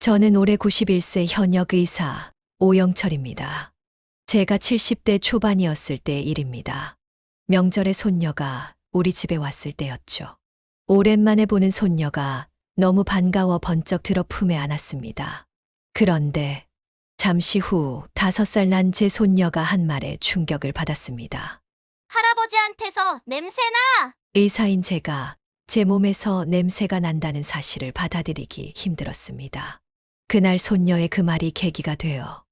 저는 올해 91세 현역 의사 오영철입니다. 제가 70대 초반이었을 때 일입니다. 명절에 손녀가 우리 집에 왔을 때였죠. 오랜만에 보는 손녀가 너무 반가워 번쩍 들어 품에 안았습니다. 그런데 잠시 후 다섯 살 난 제 손녀가 한 말에 충격을 받았습니다. 할아버지한테서 냄새나! 의사인 제가 제 몸에서 냄새가 난다는 사실을 받아들이기 힘들었습니다. 그날 손녀의 그 말이 계기가 되어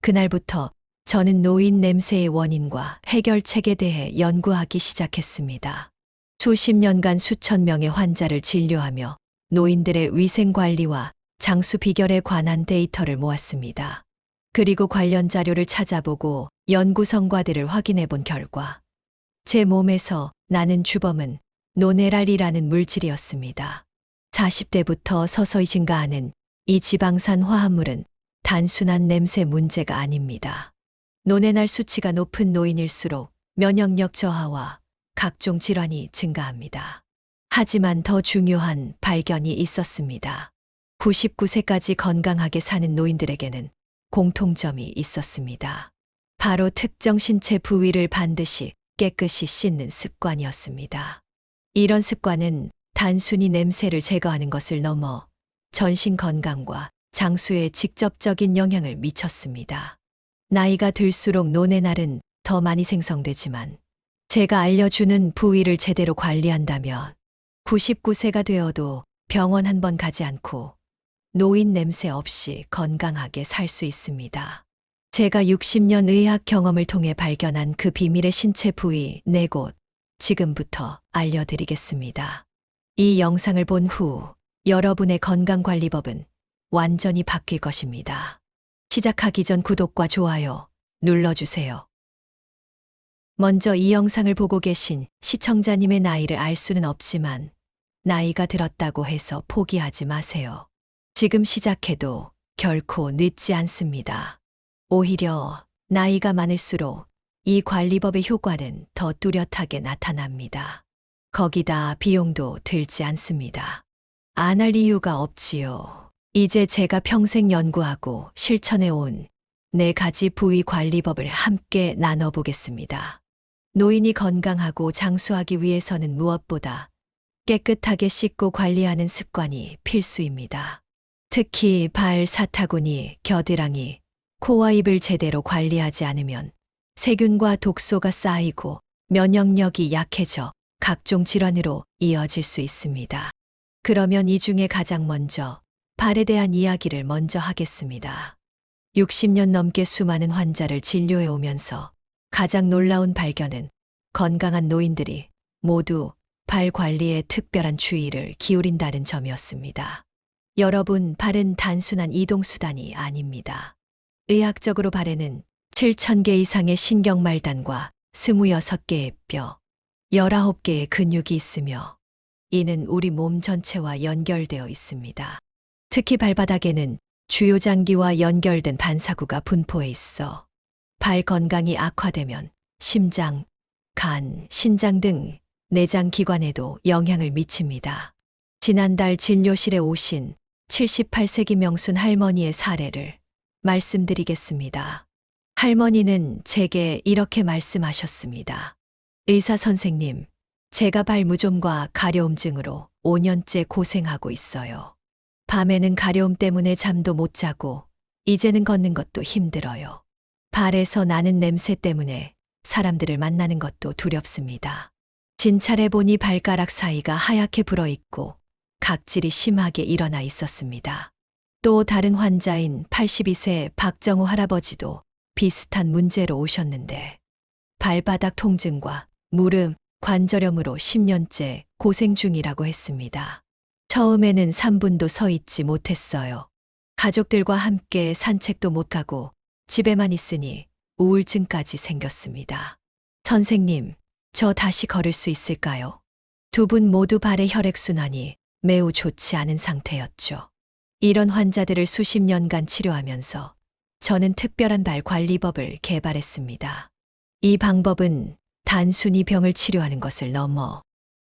그날부터 저는 노인 냄새의 원인과 해결책에 대해 연구하기 시작했습니다. 수십 년간 수천 명의 환자를 진료하며 노인들의 위생 관리와 장수 비결에 관한 데이터를 모았습니다. 그리고 관련 자료를 찾아보고 연구 성과들을 확인해 본 결과 제 몸에서 나는 주범은 노네랄이라는 물질이었습니다. 40대부터 서서히 증가하는 이 지방산 화합물은 단순한 냄새 문제가 아닙니다. 노네날 수치가 높은 노인일수록 면역력 저하와 각종 질환이 증가합니다. 하지만 더 중요한 발견이 있었습니다. 99세까지 건강하게 사는 노인들에게는 공통점이 있었습니다. 바로 특정 신체 부위를 반드시 깨끗이 씻는 습관이었습니다. 이런 습관은 단순히 냄새를 제거하는 것을 넘어 전신 건강과 장수에 직접적인 영향을 미쳤습니다. 나이가 들수록 노네날은 더 많이 생성되지만 제가 알려주는 부위를 제대로 관리한다면 99세가 되어도 병원 한 번 가지 않고 노인 냄새 없이 건강하게 살 수 있습니다. 제가 60년 의학 경험을 통해 발견한 그 비밀의 신체 부위 네 곳 지금부터 알려드리겠습니다. 이 영상을 본 후 여러분의 건강관리법은 완전히 바뀔 것입니다. 시작하기 전 구독과 좋아요 눌러주세요. 먼저 이 영상을 보고 계신 시청자님의 나이를 알 수는 없지만 나이가 들었다고 해서 포기하지 마세요. 지금 시작해도 결코 늦지 않습니다. 오히려 나이가 많을수록 이 관리법의 효과는 더 뚜렷하게 나타납니다. 거기다 비용도 들지 않습니다. 안 할 이유가 없지요. 이제 제가 평생 연구하고 실천해 온 네 가지 부위 관리법을 함께 나눠보겠습니다. 노인이 건강하고 장수하기 위해서는 무엇보다 깨끗하게 씻고 관리하는 습관이 필수입니다. 특히 발 사타구니, 겨드랑이, 코와 입을 제대로 관리하지 않으면 세균과 독소가 쌓이고 면역력이 약해져 각종 질환으로 이어질 수 있습니다. 그러면 이 중에 가장 먼저 발에 대한 이야기를 먼저 하겠습니다. 60년 넘게 수많은 환자를 진료해 오면서 가장 놀라운 발견은 건강한 노인들이 모두 발 관리에 특별한 주의를 기울인다는 점이었습니다. 여러분, 발은 단순한 이동수단이 아닙니다. 의학적으로 발에는 7,000개 이상의 신경말단과 26개의 뼈, 19개의 근육이 있으며 이는 우리 몸 전체와 연결되어 있습니다. 특히 발바닥에는 주요 장기와 연결된 반사구가 분포해 있어 발 건강이 악화되면 심장, 간, 신장 등 내장 기관에도 영향을 미칩니다. 지난달 진료실에 오신 78세기 명순 할머니의 사례를 말씀드리겠습니다. 할머니는 제게 이렇게 말씀하셨습니다. 의사 선생님, 제가 발무좀과 가려움증으로 5년째 고생하고 있어요. 밤에는 가려움 때문에 잠도 못 자고, 이제는 걷는 것도 힘들어요. 발에서 나는 냄새 때문에 사람들을 만나는 것도 두렵습니다. 진찰해 보니 발가락 사이가 하얗게 불어 있고 각질이 심하게 일어나 있었습니다. 또 다른 환자인 82세 박정호 할아버지도 비슷한 문제로 오셨는데 발바닥 통증과 무릎, 관절염으로 10년째 고생 중이라고 했습니다. 처음에는 3분도 서 있지 못했어요. 가족들과 함께 산책도 못 가고 집에만 있으니 우울증까지 생겼습니다. 선생님, 저 다시 걸을 수 있을까요? 두 분 모두 발의 혈액순환이 매우 좋지 않은 상태였죠. 이런 환자들을 수십 년간 치료하면서 저는 특별한 발 관리법을 개발했습니다. 이 방법은 단순히 병을 치료하는 것을 넘어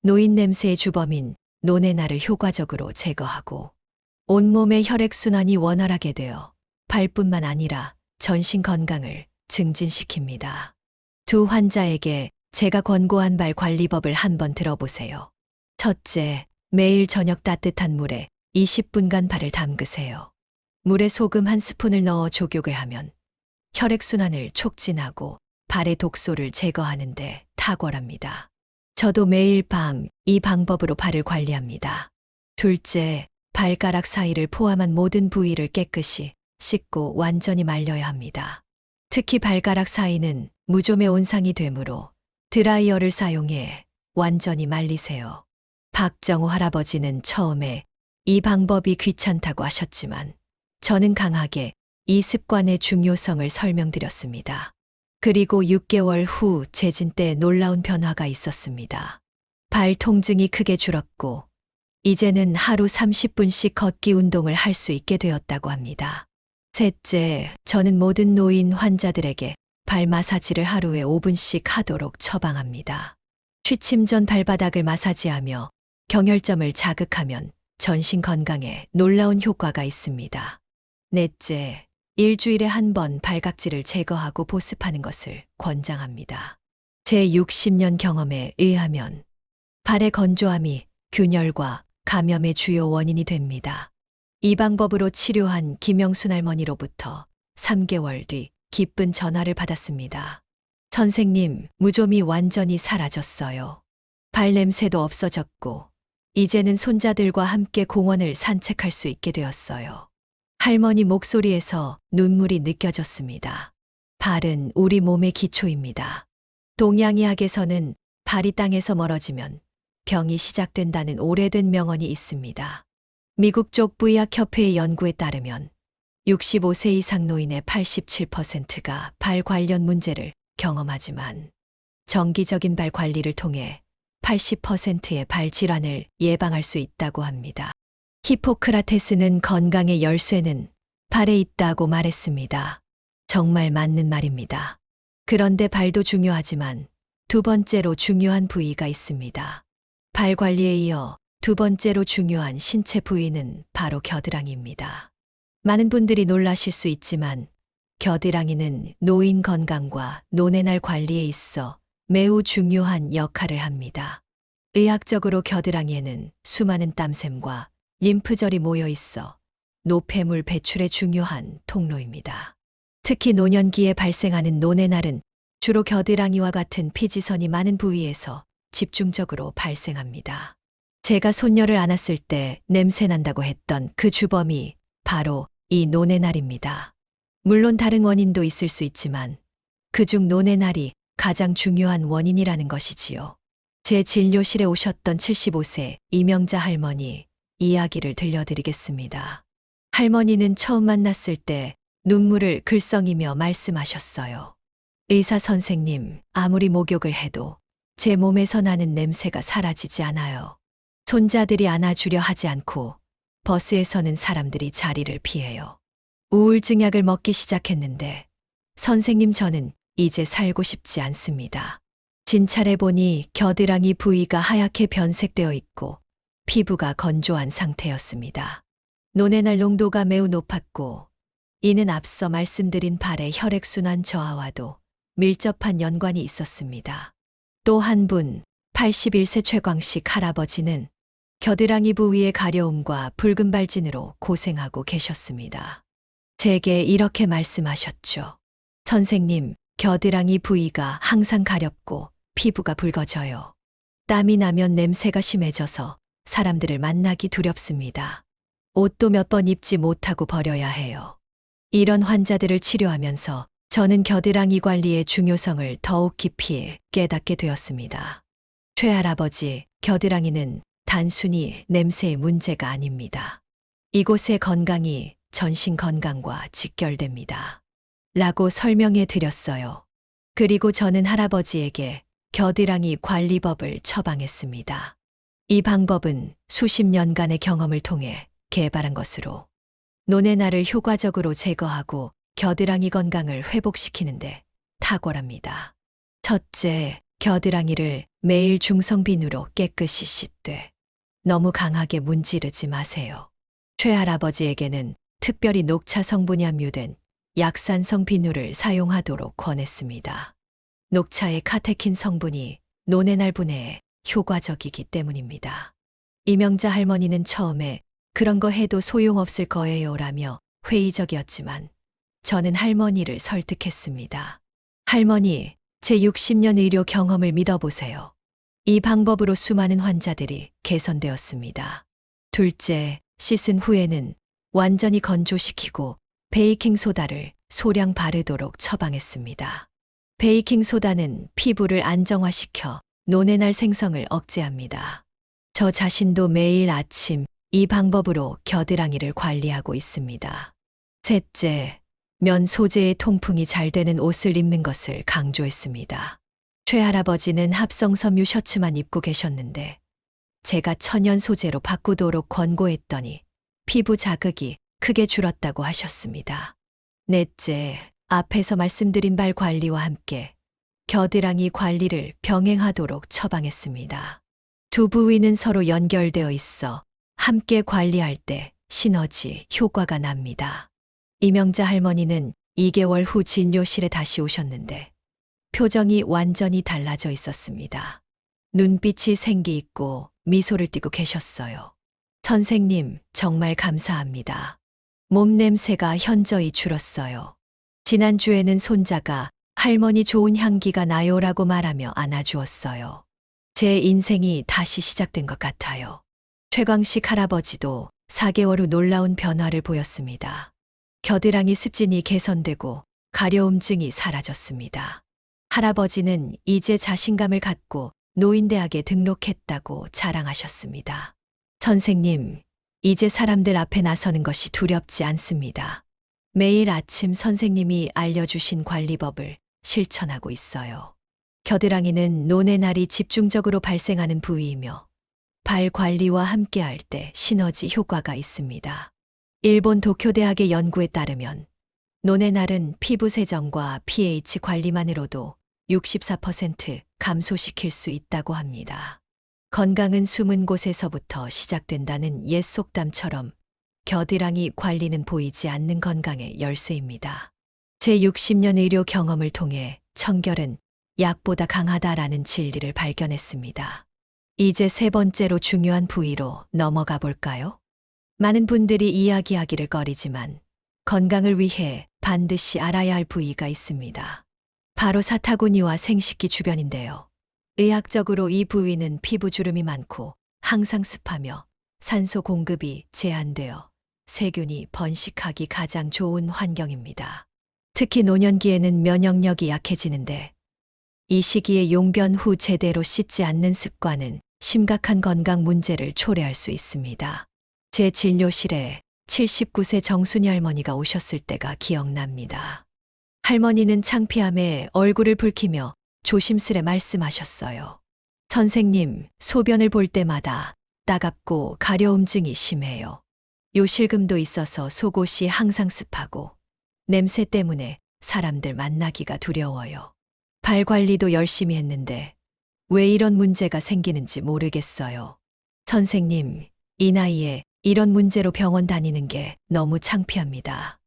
노인 냄새의 주범인 노네나를 효과적으로 제거하고 온몸의 혈액순환이 원활하게 되어 발뿐만 아니라 전신 건강을 증진시킵니다. 두 환자에게 제가 권고한 발 관리법을 한번 들어보세요. 첫째, 매일 저녁 따뜻한 물에 20분간 발을 담그세요. 물에 소금 한 스푼을 넣어 족욕을 하면 혈액순환을 촉진하고 발의 독소를 제거하는데 탁월합니다. 저도 매일 밤 이 방법으로 발을 관리합니다. 둘째, 발가락 사이를 포함한 모든 부위를 깨끗이 씻고 완전히 말려야 합니다. 특히 발가락 사이는 무좀의 온상이 되므로 드라이어를 사용해 완전히 말리세요. 박정호 할아버지는 처음에 이 방법이 귀찮다고 하셨지만 저는 강하게 이 습관의 중요성을 설명드렸습니다. 그리고 6개월 후 재진 때 놀라운 변화가 있었습니다. 발 통증이 크게 줄었고 이제는 하루 30분씩 걷기 운동을 할 수 있게 되었다고 합니다. 셋째, 저는 모든 노인 환자들에게 발 마사지를 하루에 5분씩 하도록 처방합니다. 취침 전 발바닥을 마사지하며 경혈점을 자극하면 전신 건강에 놀라운 효과가 있습니다. 넷째, 일주일에 한 번 발각질을 제거하고 보습하는 것을 권장합니다. 제 60년 경험에 의하면 발의 건조함이 균열과 감염의 주요 원인이 됩니다. 이 방법으로 치료한 김영순 할머니로부터 3개월 뒤 기쁜 전화를 받았습니다. 선생님, 무좀이 완전히 사라졌어요. 발 냄새도 없어졌고, 이제는 손자들과 함께 공원을 산책할 수 있게 되었어요. 할머니 목소리에서 눈물이 느껴졌습니다. 발은 우리 몸의 기초입니다. 동양의학에서는 발이 땅에서 멀어지면 병이 시작된다는 오래된 명언이 있습니다. 미국 쪽 부의학협회의 연구에 따르면 65세 이상 노인의 87%가 발 관련 문제를 경험하지만 정기적인 발 관리를 통해 80%의 발 질환을 예방할 수 있다고 합니다. 히포크라테스는 건강의 열쇠는 발에 있다고 말했습니다. 정말 맞는 말입니다. 그런데 발도 중요하지만 두 번째로 중요한 부위가 있습니다. 발 관리에 이어 두 번째로 중요한 신체 부위는 바로 겨드랑이입니다. 많은 분들이 놀라실 수 있지만 겨드랑이는 노인 건강과 노내날 관리에 있어 매우 중요한 역할을 합니다. 의학적으로 겨드랑이에는 수많은 땀샘과 림프절이 모여 있어 노폐물 배출의 중요한 통로입니다. 특히 노년기에 발생하는 노내날은 주로 겨드랑이와 같은 피지선이 많은 부위에서 집중적으로 발생합니다. 제가 손녀를 안았을 때 냄새 난다고 했던 그 주범이 바로 이 노내날입니다. 물론 다른 원인도 있을 수 있지만 그중 노내날이 가장 중요한 원인이라는 것이지요. 제 진료실에 오셨던 75세 이명자 할머니 이야기를 들려드리겠습니다. 할머니는 처음 만났을 때 눈물을 글썽이며 말씀하셨어요. 의사 선생님, 아무리 목욕을 해도 제 몸에서 나는 냄새가 사라지지 않아요. 손자들이 안아주려 하지 않고 버스에서는 사람들이 자리를 피해요. 우울증 약을 먹기 시작했는데 선생님 저는 이제 살고 싶지 않습니다. 진찰해 보니 겨드랑이 부위가 하얗게 변색되어 있고 피부가 건조한 상태였습니다. 노네날 농도가 매우 높았고 이는 앞서 말씀드린 발의 혈액순환 저하와도 밀접한 연관이 있었습니다. 또 한 분, 81세 최광식 할아버지는 겨드랑이 부위의 가려움과 붉은 발진으로 고생하고 계셨습니다. 제게 이렇게 말씀하셨죠. 선생님, 겨드랑이 부위가 항상 가렵고 피부가 붉어져요. 땀이 나면 냄새가 심해져서 사람들을 만나기 두렵습니다. 옷도 몇 번 입지 못하고 버려야 해요. 이런 환자들을 치료하면서 저는 겨드랑이 관리의 중요성을 더욱 깊이 깨닫게 되었습니다. 최할아버지, 겨드랑이는 단순히 냄새의 문제가 아닙니다. 이곳의 건강이 전신 건강과 직결됩니다. 라고 설명해 드렸어요. 그리고 저는 할아버지에게 겨드랑이 관리법을 처방했습니다. 이 방법은 수십 년간의 경험을 통해 개발한 것으로 노네나를 효과적으로 제거하고 겨드랑이 건강을 회복시키는데 탁월합니다. 첫째, 겨드랑이를 매일 중성비누로 깨끗이 씻되 너무 강하게 문지르지 마세요. 최할아버지에게는 특별히 녹차 성분이 함유된 약산성 비누를 사용하도록 권했습니다. 녹차의 카테킨 성분이 노네날 분해에 효과적이기 때문입니다. 이명자 할머니는 처음에 그런 거 해도 소용없을 거예요라며 회의적이었지만 저는 할머니를 설득했습니다. 할머니, 제 60년 의료 경험을 믿어보세요. 이 방법으로 수많은 환자들이 개선되었습니다. 둘째, 씻은 후에는 완전히 건조시키고 베이킹 소다를 소량 바르도록 처방했습니다. 베이킹 소다는 피부를 안정화시켜 노네날 생성을 억제합니다. 저 자신도 매일 아침 이 방법으로 겨드랑이를 관리하고 있습니다. 셋째, 면 소재의 통풍이 잘 되는 옷을 입는 것을 강조했습니다. 최할아버지는 합성 섬유 셔츠만 입고 계셨는데 제가 천연 소재로 바꾸도록 권고했더니 피부 자극이 크게 줄었다고 하셨습니다. 넷째, 앞에서 말씀드린 발 관리와 함께 겨드랑이 관리를 병행하도록 처방했습니다. 두 부위는 서로 연결되어 있어 함께 관리할 때 시너지 효과가 납니다. 이명자 할머니는 2개월 후 진료실에 다시 오셨는데 표정이 완전히 달라져 있었습니다. 눈빛이 생기 있고 미소를 띠고 계셨어요. 선생님, 정말 감사합니다. 몸 냄새가 현저히 줄었어요. 지난주에는 손자가 할머니 좋은 향기가 나요라고 말하며 안아주었어요. 제 인생이 다시 시작된 것 같아요. 최광식 할아버지도 4개월 후 놀라운 변화를 보였습니다. 겨드랑이 습진이 개선되고 가려움증이 사라졌습니다. 할아버지는 이제 자신감을 갖고 노인대학에 등록했다고 자랑하셨습니다. 선생님, 이제 사람들 앞에 나서는 것이 두렵지 않습니다. 매일 아침 선생님이 알려주신 관리법을 실천하고 있어요. 겨드랑이는 노네날이 집중적으로 발생하는 부위이며 발 관리와 함께할 때 시너지 효과가 있습니다. 일본 도쿄대학의 연구에 따르면 노네날은 피부 세정과 pH 관리만으로도 64% 감소시킬 수 있다고 합니다. 건강은 숨은 곳에서부터 시작된다는 옛 속담처럼 겨드랑이 관리는 보이지 않는 건강의 열쇠입니다. 제 60년 의료 경험을 통해 청결은 약보다 강하다라는 진리를 발견했습니다. 이제 세 번째로 중요한 부위로 넘어가 볼까요? 많은 분들이 이야기하기를 꺼리지만 건강을 위해 반드시 알아야 할 부위가 있습니다. 바로 사타구니와 생식기 주변인데요. 의학적으로 이 부위는 피부 주름이 많고 항상 습하며 산소 공급이 제한되어 세균이 번식하기 가장 좋은 환경입니다. 특히 노년기에는 면역력이 약해지는데 이 시기에 용변 후 제대로 씻지 않는 습관은 심각한 건강 문제를 초래할 수 있습니다. 제 진료실에 79세 정순이 할머니가 오셨을 때가 기억납니다. 할머니는 창피함에 얼굴을 붉히며 조심스레 말씀하셨어요. 선생님, 소변을 볼 때마다 따갑고 가려움증이 심해요. 요실금도 있어서 속옷이 항상 습하고 냄새 때문에 사람들 만나기가 두려워요. 발 관리도 열심히 했는데 왜 이런 문제가 생기는지 모르겠어요. 선생님, 이 나이에 이런 문제로 병원 다니는 게 너무 창피합니다.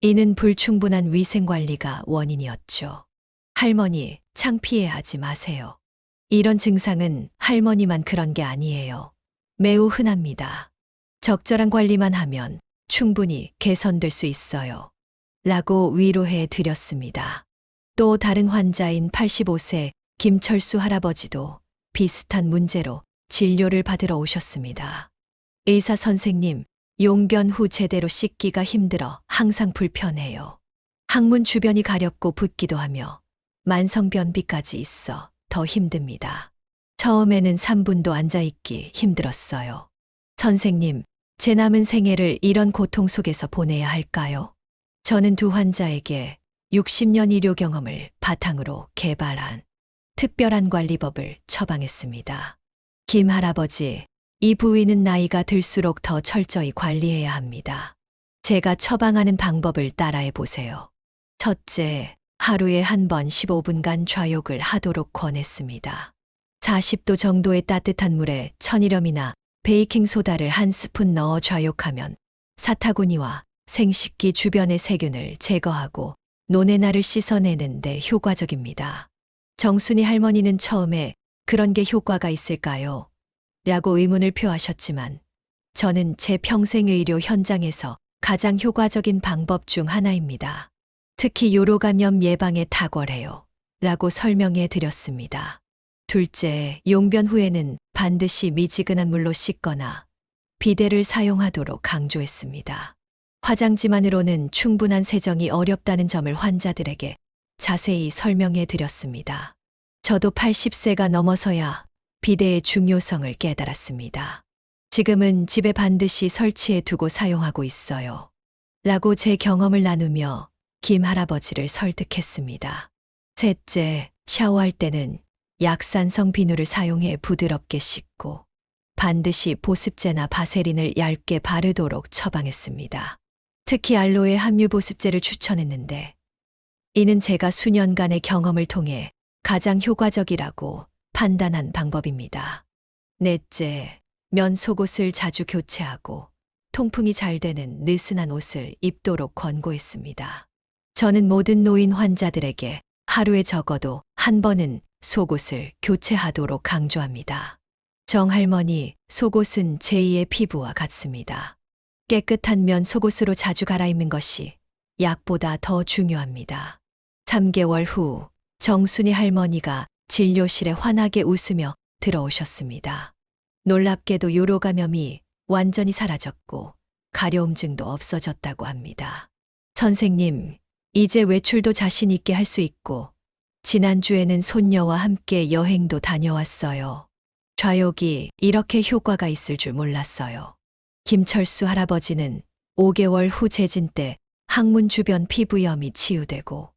이는 불충분한 위생 관리가 원인이었죠. 할머니, 창피해 하지 마세요. 이런 증상은 할머니만 그런 게 아니에요. 매우 흔합니다. 적절한 관리만 하면 충분히 개선될 수 있어요. 라고 위로해 드렸습니다. 또 다른 환자인 85세 김철수 할아버지도 비슷한 문제로 진료를 받으러 오셨습니다. 의사 선생님, 용변 후 제대로 씻기가 힘들어 항상 불편해요. 항문 주변이 가렵고 붓기도 하며 만성변비까지 있어 더 힘듭니다. 처음에는 3분도 앉아있기 힘들었어요. 선생님, 제 남은 생애를 이런 고통 속에서 보내야 할까요? 저는 두 환자에게 60년 의료 경험을 바탕으로 개발한 특별한 관리법을 처방했습니다. 김 할아버지, 이 부위는 나이가 들수록 더 철저히 관리해야 합니다. 제가 처방하는 방법을 따라해 보세요. 첫째, 하루에 한 번 15분간 좌욕을 하도록 권했습니다. 40도 정도의 따뜻한 물에 천일염이나 베이킹 소다를 한 스푼 넣어 좌욕하면 사타구니와 생식기 주변의 세균을 제거하고 노네나를 씻어내는데 효과적입니다. 정순이 할머니는 처음에 그런 게 효과가 있을까요? 라고 의문을 표하셨지만 저는 제 평생 의료 현장에서 가장 효과적인 방법 중 하나입니다. 특히 요로 감염 예방에 탁월해요. 라고 설명해 드렸습니다. 둘째, 용변 후에는 반드시 미지근한 물로 씻거나 비데를 사용하도록 강조했습니다. 화장지만으로는 충분한 세정이 어렵다는 점을 환자들에게 자세히 설명해 드렸습니다. 저도 80세가 넘어서야 비데의 중요성을 깨달았습니다. 지금은 집에 반드시 설치해 두고 사용하고 있어요. 라고 제 경험을 나누며 김 할아버지를 설득했습니다. 셋째, 샤워할 때는 약산성 비누를 사용해 부드럽게 씻고 반드시 보습제나 바세린을 얇게 바르도록 처방했습니다. 특히 알로에 함유 보습제를 추천했는데 이는 제가 수년간의 경험을 통해 가장 효과적이라고 판단한 방법입니다. 넷째, 면 속옷을 자주 교체하고 통풍이 잘 되는 느슨한 옷을 입도록 권고했습니다. 저는 모든 노인 환자들에게 하루에 적어도 한 번은 속옷을 교체하도록 강조합니다. 정할머니, 속옷은 제2의 피부와 같습니다. 깨끗한 면 속옷으로 자주 갈아입는 것이 약보다 더 중요합니다. 3개월 후 정순이 할머니가 진료실에 환하게 웃으며 들어오셨습니다. 놀랍게도 요로 감염이 완전히 사라졌고 가려움증도 없어졌다고 합니다. 선생님, 이제 외출도 자신 있게 할 수 있고 지난주에는 손녀와 함께 여행도 다녀왔어요. 좌욕이 이렇게 효과가 있을 줄 몰랐어요. 김철수 할아버지는 5개월 후 재진 때 항문 주변 피부염이 치유되고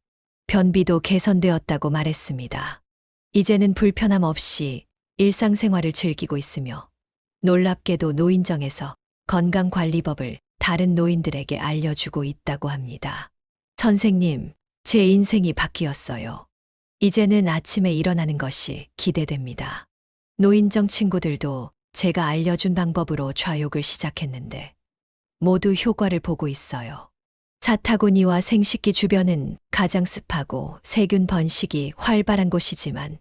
변비도 개선되었다고 말했습니다. 이제는 불편함 없이 일상생활을 즐기고 있으며 놀랍게도 노인정에서 건강관리법을 다른 노인들에게 알려주고 있다고 합니다. 선생님, 제 인생이 바뀌었어요. 이제는 아침에 일어나는 것이 기대됩니다. 노인정 친구들도 제가 알려준 방법으로 좌욕을 시작했는데 모두 효과를 보고 있어요. 사타구니와 생식기 주변은 가장 습하고 세균 번식이 활발한 곳이지만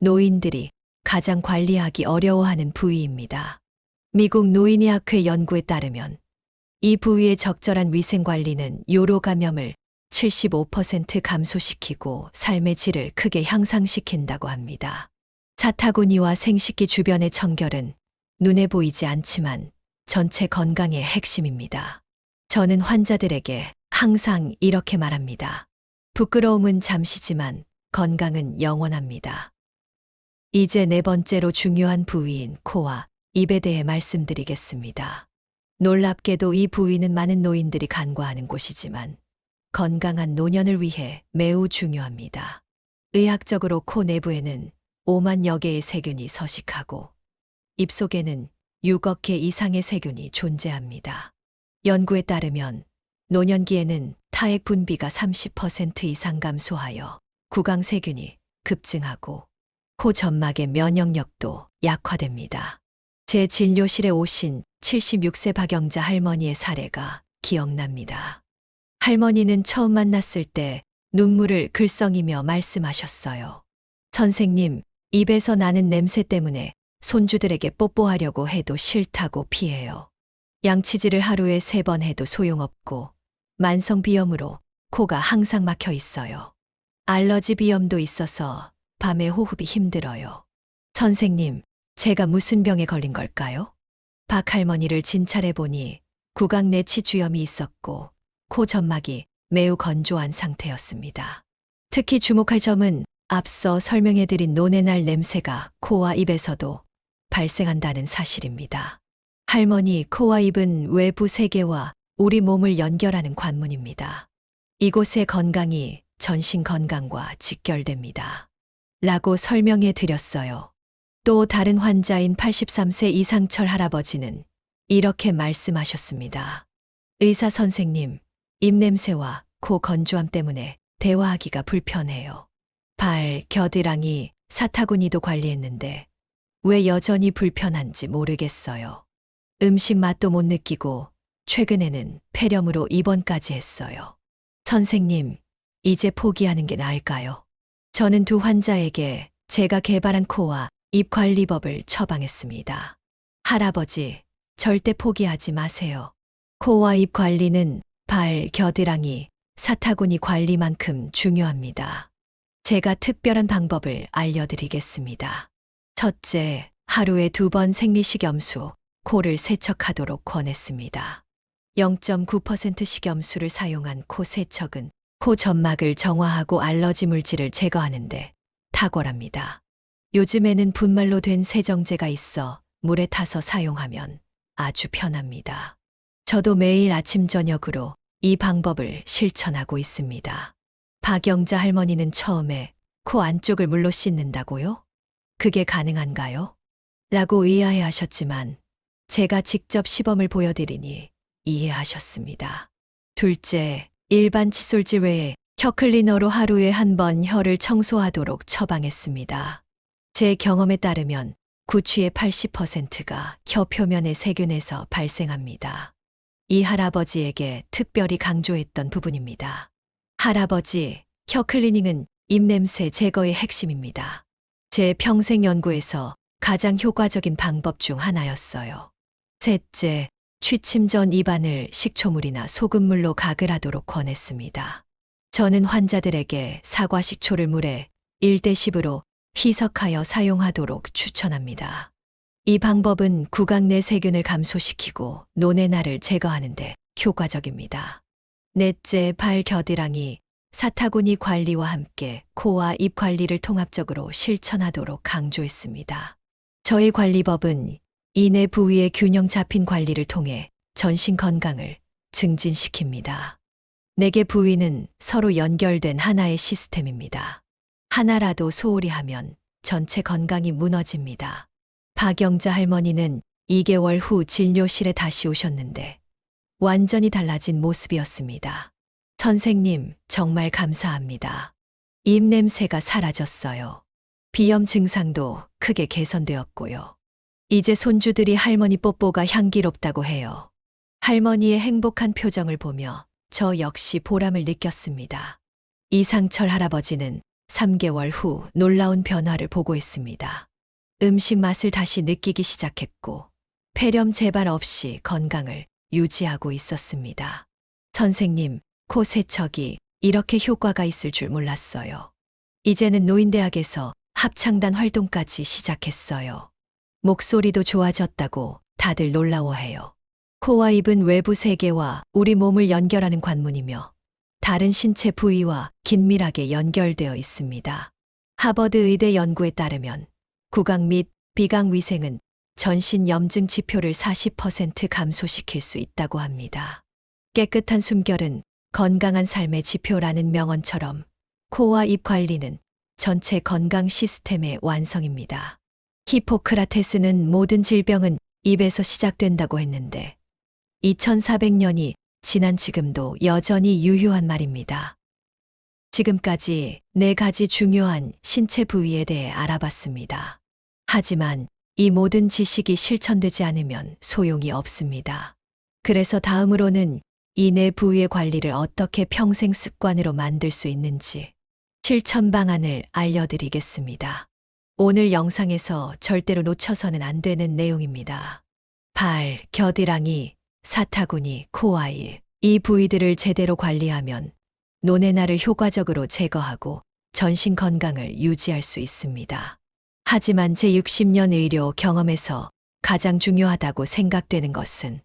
노인들이 가장 관리하기 어려워하는 부위입니다. 미국 노인의학회 연구에 따르면 이 부위의 적절한 위생 관리는 요로 감염을 75% 감소시키고 삶의 질을 크게 향상시킨다고 합니다. 사타구니와 생식기 주변의 청결은 눈에 보이지 않지만 전체 건강의 핵심입니다. 저는 환자들에게 항상 이렇게 말합니다. 부끄러움은 잠시지만 건강은 영원합니다. 이제 네 번째로 중요한 부위인 코와 입에 대해 말씀드리겠습니다. 놀랍게도 이 부위는 많은 노인들이 간과하는 곳이지만 건강한 노년을 위해 매우 중요합니다. 의학적으로 코 내부에는 5만여 개의 세균이 서식하고 입 속에는 6억 개 이상의 세균이 존재합니다. 연구에 따르면 노년기에는 타액 분비가 30% 이상 감소하여 구강 세균이 급증하고 코 점막의 면역력도 약화됩니다. 제 진료실에 오신 76세 박영자 할머니의 사례가 기억납니다. 할머니는 처음 만났을 때 눈물을 글썽이며 말씀하셨어요. 선생님, 입에서 나는 냄새 때문에 손주들에게 뽀뽀하려고 해도 싫다고 피해요. 양치질을 하루에 세 번 해도 소용없고 만성 비염으로 코가 항상 막혀 있어요. 알러지 비염도 있어서 밤에 호흡이 힘들어요. 선생님, 제가 무슨 병에 걸린 걸까요? 박 할머니를 진찰해 보니 구강 내치 주염이 있었고 코 점막이 매우 건조한 상태였습니다. 특히 주목할 점은 앞서 설명해 드린 노네날 냄새가 코와 입에서도 발생한다는 사실입니다. 할머니 코와 입은 외부 세계와 우리 몸을 연결하는 관문입니다. 이곳의 건강이 전신 건강과 직결됩니다. 라고 설명해 드렸어요. 또 다른 환자인 83세 이상철 할아버지는 이렇게 말씀하셨습니다. 의사 선생님, 입냄새와 코 건조함 때문에 대화하기가 불편해요. 발, 겨드랑이, 사타구니도 관리했는데 왜 여전히 불편한지 모르겠어요. 음식 맛도 못 느끼고 최근에는 폐렴으로 입원까지 했어요. 선생님, 이제 포기하는 게 나을까요? 저는 두 환자에게 제가 개발한 코와 입 관리법을 처방했습니다. 할아버지, 절대 포기하지 마세요. 코와 입 관리는 발, 겨드랑이, 사타구니 관리만큼 중요합니다. 제가 특별한 방법을 알려드리겠습니다. 첫째, 하루에 두 번 생리식염수, 코를 세척하도록 권했습니다. 0.9% 식염수를 사용한 코 세척은 코 점막을 정화하고 알러지 물질을 제거하는데 탁월합니다. 요즘에는 분말로 된 세정제가 있어 물에 타서 사용하면 아주 편합니다. 저도 매일 아침 저녁으로 이 방법을 실천하고 있습니다. 박영자 할머니는 처음에 코 안쪽을 물로 씻는다고요? 그게 가능한가요? 라고 의아해 하셨지만 제가 직접 시범을 보여드리니 이해하셨습니다. 둘째, 일반 칫솔질 외에 혀 클리너로 하루에 한 번 혀를 청소하도록 처방했습니다. 제 경험에 따르면 구취의 80%가 혀 표면의 세균에서 발생합니다. 이 할아버지에게 특별히 강조했던 부분입니다. 할아버지, 혀 클리닝은 입냄새 제거의 핵심입니다. 제 평생 연구에서 가장 효과적인 방법 중 하나였어요. 셋째, 취침 전 입안을 식초물이나 소금물로 가글 하도록 권했습니다. 저는 환자들에게 사과 식초를 물에 1대 10으로 희석하여 사용하도록 추천합니다. 이 방법은 구강 내 세균을 감소시키고 노내나를 제거하는데 효과적입니다. 넷째, 발 겨드랑이, 사타구니 관리와 함께 코와 입 관리를 통합적으로 실천하도록 강조했습니다. 저의 관리법은 이내 부위의 균형 잡힌 관리를 통해 전신 건강을 증진시킵니다. 네 개 부위는 서로 연결된 하나의 시스템입니다. 하나라도 소홀히 하면 전체 건강이 무너집니다. 박영자 할머니는 2개월 후 진료실에 다시 오셨는데 완전히 달라진 모습이었습니다. 선생님, 정말 감사합니다. 입 냄새가 사라졌어요. 비염 증상도 크게 개선되었고요. 이제 손주들이 할머니 뽀뽀가 향기롭다고 해요. 할머니의 행복한 표정을 보며 저 역시 보람을 느꼈습니다. 이상철 할아버지는 3개월 후 놀라운 변화를 보고했습니다. 음식 맛을 다시 느끼기 시작했고, 폐렴 재발 없이 건강을 유지하고 있었습니다. 선생님, 코 세척이 이렇게 효과가 있을 줄 몰랐어요. 이제는 노인대학에서 합창단 활동까지 시작했어요. 목소리도 좋아졌다고 다들 놀라워해요. 코와 입은 외부 세계와 우리 몸을 연결하는 관문이며 다른 신체 부위와 긴밀하게 연결되어 있습니다. 하버드 의대 연구에 따르면 구강 및 비강 위생은 전신 염증 지표를 40% 감소시킬 수 있다고 합니다. 깨끗한 숨결은 건강한 삶의 지표라는 명언처럼 코와 입 관리는 전체 건강 시스템의 완성입니다. 히포크라테스는 모든 질병은 입에서 시작된다고 했는데 2400년이 지난 지금도 여전히 유효한 말입니다. 지금까지 네 가지 중요한 신체 부위에 대해 알아봤습니다. 하지만 이 모든 지식이 실천되지 않으면 소용이 없습니다. 그래서 다음으로는 이네 부위의 관리를 어떻게 평생 습관으로 만들 수 있는지 실천 방안을 알려드리겠습니다. 오늘 영상에서 절대로 놓쳐서는 안 되는 내용입니다. 발, 겨드랑이, 사타구니, 코아이, 이 부위들을 제대로 관리하면 노내나를 효과적으로 제거하고 전신 건강을 유지할 수 있습니다. 하지만 제 60년 의료 경험에서 가장 중요하다고 생각되는 것은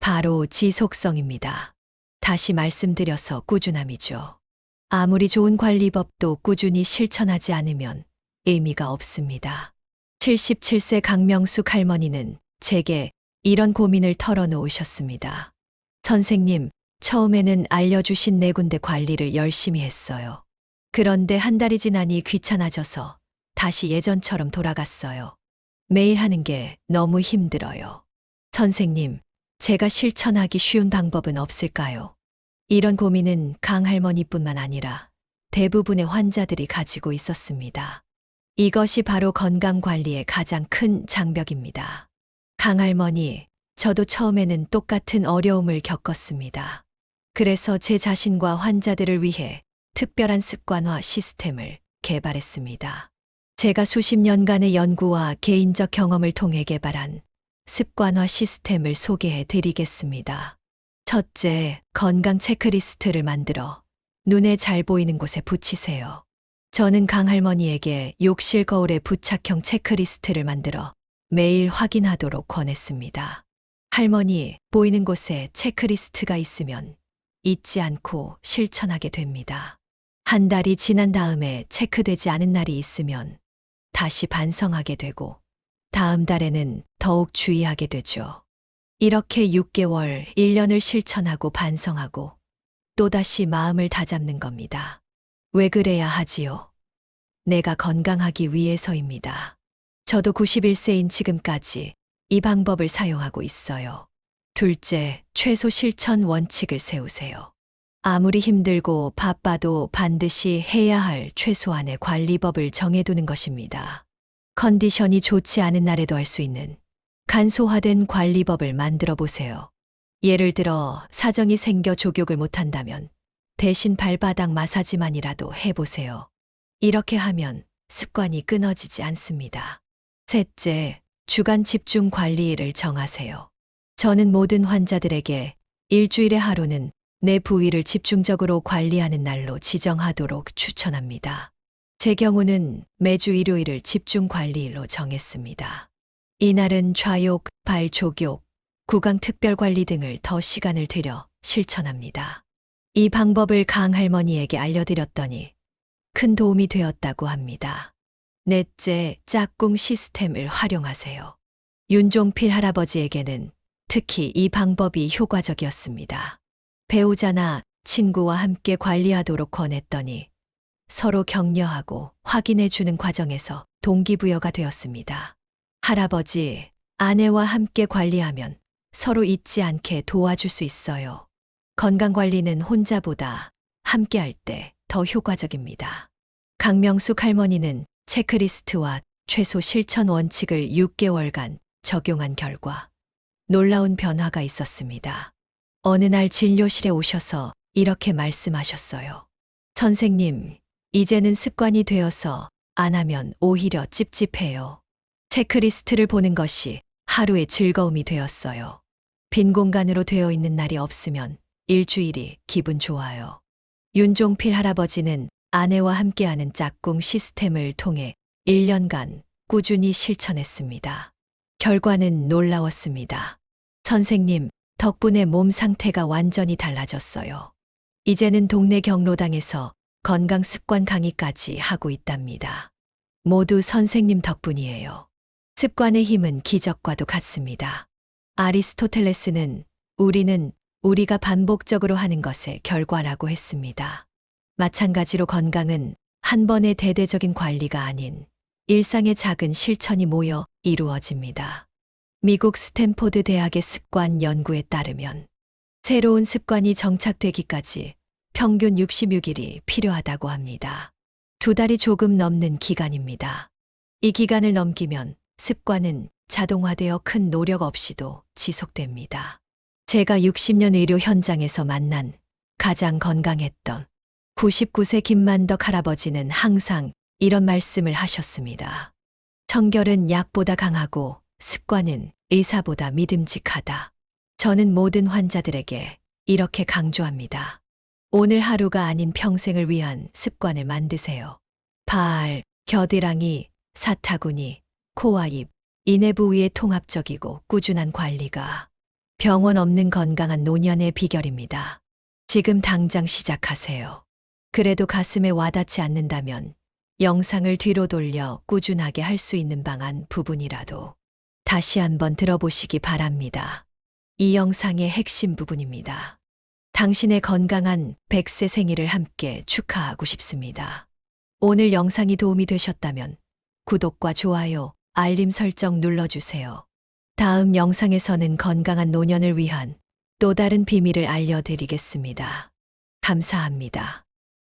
바로 지속성입니다. 다시 말씀드려서 꾸준함이죠. 아무리 좋은 관리법도 꾸준히 실천하지 않으면 의미가 없습니다. 77세 강명숙 할머니는 제게 이런 고민을 털어놓으셨습니다. 선생님, 처음에는 알려주신 네 군데 관리를 열심히 했어요. 그런데 한 달이 지나니 귀찮아져서 다시 예전처럼 돌아갔어요. 매일 하는 게 너무 힘들어요. 선생님, 제가 실천하기 쉬운 방법은 없을까요? 이런 고민은 강 할머니뿐만 아니라 대부분의 환자들이 가지고 있었습니다. 이것이 바로 건강 관리의 가장 큰 장벽입니다. 강 할머니, 저도 처음에는 똑같은 어려움을 겪었습니다. 그래서 제 자신과 환자들을 위해 특별한 습관화 시스템을 개발했습니다. 제가 수십 년간의 연구와 개인적 경험을 통해 개발한 습관화 시스템을 소개해 드리겠습니다. 첫째, 건강 체크리스트를 만들어 눈에 잘 보이는 곳에 붙이세요. 저는 강할머니에게 욕실 거울에 부착형 체크리스트를 만들어 매일 확인하도록 권했습니다. 할머니, 보이는 곳에 체크리스트가 있으면 잊지 않고 실천하게 됩니다. 한 달이 지난 다음에 체크되지 않은 날이 있으면 다시 반성하게 되고 다음 달에는 더욱 주의하게 되죠. 이렇게 6개월, 1년을 실천하고 반성하고 또다시 마음을 다잡는 겁니다. 왜 그래야 하지요? 내가 건강하기 위해서입니다. 저도 91세인 지금까지 이 방법을 사용하고 있어요. 둘째, 최소 실천 원칙을 세우세요. 아무리 힘들고 바빠도 반드시 해야 할 최소한의 관리법을 정해두는 것입니다. 컨디션이 좋지 않은 날에도 할 수 있는 간소화된 관리법을 만들어 보세요. 예를 들어 사정이 생겨 족욕을 못한다면 대신 발바닥 마사지만이라도 해보세요. 이렇게 하면 습관이 끊어지지 않습니다. 셋째, 주간 집중 관리일을 정하세요. 저는 모든 환자들에게 일주일에 하루는 내 부위를 집중적으로 관리하는 날로 지정하도록 추천합니다. 제 경우는 매주 일요일을 집중 관리일로 정했습니다. 이날은 좌욕, 발족욕, 구강 특별 관리 등을 더 시간을 들여 실천합니다. 이 방법을 강할머니에게 알려드렸더니 큰 도움이 되었다고 합니다. 넷째, 짝꿍 시스템을 활용하세요. 윤종필 할아버지에게는 특히 이 방법이 효과적이었습니다. 배우자나 친구와 함께 관리하도록 권했더니 서로 격려하고 확인해 주는 과정에서 동기부여가 되었습니다. 할아버지, 아내와 함께 관리하면 서로 잊지 않게 도와줄 수 있어요. 건강 관리는 혼자보다 함께 할 때 더 효과적입니다. 강명숙 할머니는 체크리스트와 최소 실천 원칙을 6개월간 적용한 결과 놀라운 변화가 있었습니다. 어느 날 진료실에 오셔서 이렇게 말씀하셨어요. 선생님, 이제는 습관이 되어서 안 하면 오히려 찝찝해요. 체크리스트를 보는 것이 하루의 즐거움이 되었어요. 빈 공간으로 되어 있는 날이 없으면 일주일이 기분 좋아요. 윤종필 할아버지는 아내와 함께하는 짝꿍 시스템을 통해 1년간 꾸준히 실천했습니다. 결과는 놀라웠습니다. 선생님, 덕분에 몸 상태가 완전히 달라졌어요. 이제는 동네 경로당에서 건강 습관 강의까지 하고 있답니다. 모두 선생님 덕분이에요. 습관의 힘은 기적과도 같습니다. 아리스토텔레스는 우리는 우리가 반복적으로 하는 것의 결과라고 했습니다. 마찬가지로 건강은 한 번의 대대적인 관리가 아닌 일상의 작은 실천이 모여 이루어집니다. 미국 스탠포드 대학의 습관 연구에 따르면 새로운 습관이 정착되기까지 평균 66일이 필요하다고 합니다. 두 달이 조금 넘는 기간입니다. 이 기간을 넘기면 습관은 자동화되어 큰 노력 없이도 지속됩니다. 제가 60년 의료 현장에서 만난 가장 건강했던 99세 김만덕 할아버지는 항상 이런 말씀을 하셨습니다. 청결은 약보다 강하고 습관은 의사보다 믿음직하다. 저는 모든 환자들에게 이렇게 강조합니다. 오늘 하루가 아닌 평생을 위한 습관을 만드세요. 발, 겨드랑이, 사타구니, 코와 입, 이내 부위의 통합적이고 꾸준한 관리가 병원 없는 건강한 노년의 비결입니다. 지금 당장 시작하세요. 그래도 가슴에 와닿지 않는다면 영상을 뒤로 돌려 꾸준하게 할 수 있는 방안 부분이라도 다시 한번 들어보시기 바랍니다. 이 영상의 핵심 부분입니다. 당신의 건강한 100세 생일을 함께 축하하고 싶습니다. 오늘 영상이 도움이 되셨다면 구독과 좋아요, 알림 설정 눌러주세요. 다음 영상에서는 건강한 노년을 위한 또 다른 비밀을 알려드리겠습니다. 감사합니다.